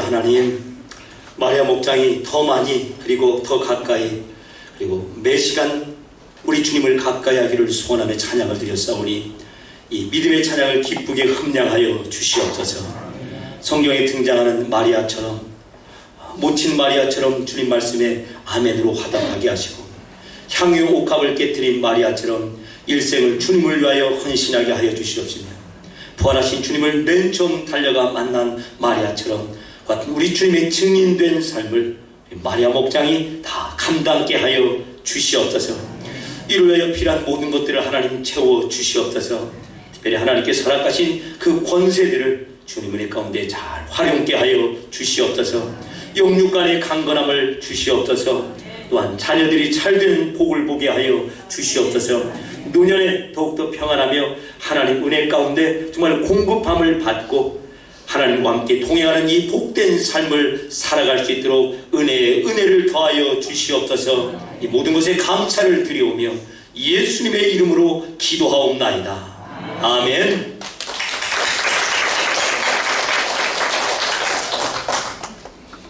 하나님 마리아 목장이 더 많이 그리고 더 가까이 그리고 매 시간 우리 주님을 가까이 하기를 소원하며 찬양을 드렸사오니 이 믿음의 찬양을 기쁘게 흠량하여 주시옵소서. 성경에 등장하는 마리아처럼 모친 마리아처럼 주님 말씀에 아멘으로 화답하게 하시고 향유 옥합을 깨뜨린 마리아처럼 일생을 주님을 위하여 헌신하게 하여 주시옵시며 부활하신 주님을 맨 처음 달려가 만난 마리아처럼 우리 주님의 증인된 삶을 마리아 목장이 다 감당케 하여 주시옵소서. 이를 위하여 필요한 모든 것들을 하나님 채워 주시옵소서. 특별히 하나님께서 허락하신 그 권세들을 주님 은혜 가운데 잘 활용케 하여 주시옵소서. 영육간의 강건함을 주시옵소서. 또한 자녀들이 잘된 복을 보게 하여 주시옵소서 노년에 더욱더 평안하며 하나님 은혜 가운데 정말 공급함을 받고 하나님과 함께 동행하는 이 복된 삶을 살아갈 수 있도록 은혜에 은혜를 더하여 주시옵소서. 이 모든 것에 감사를 드리오며 예수님의 이름으로 기도하옵나이다. 아멘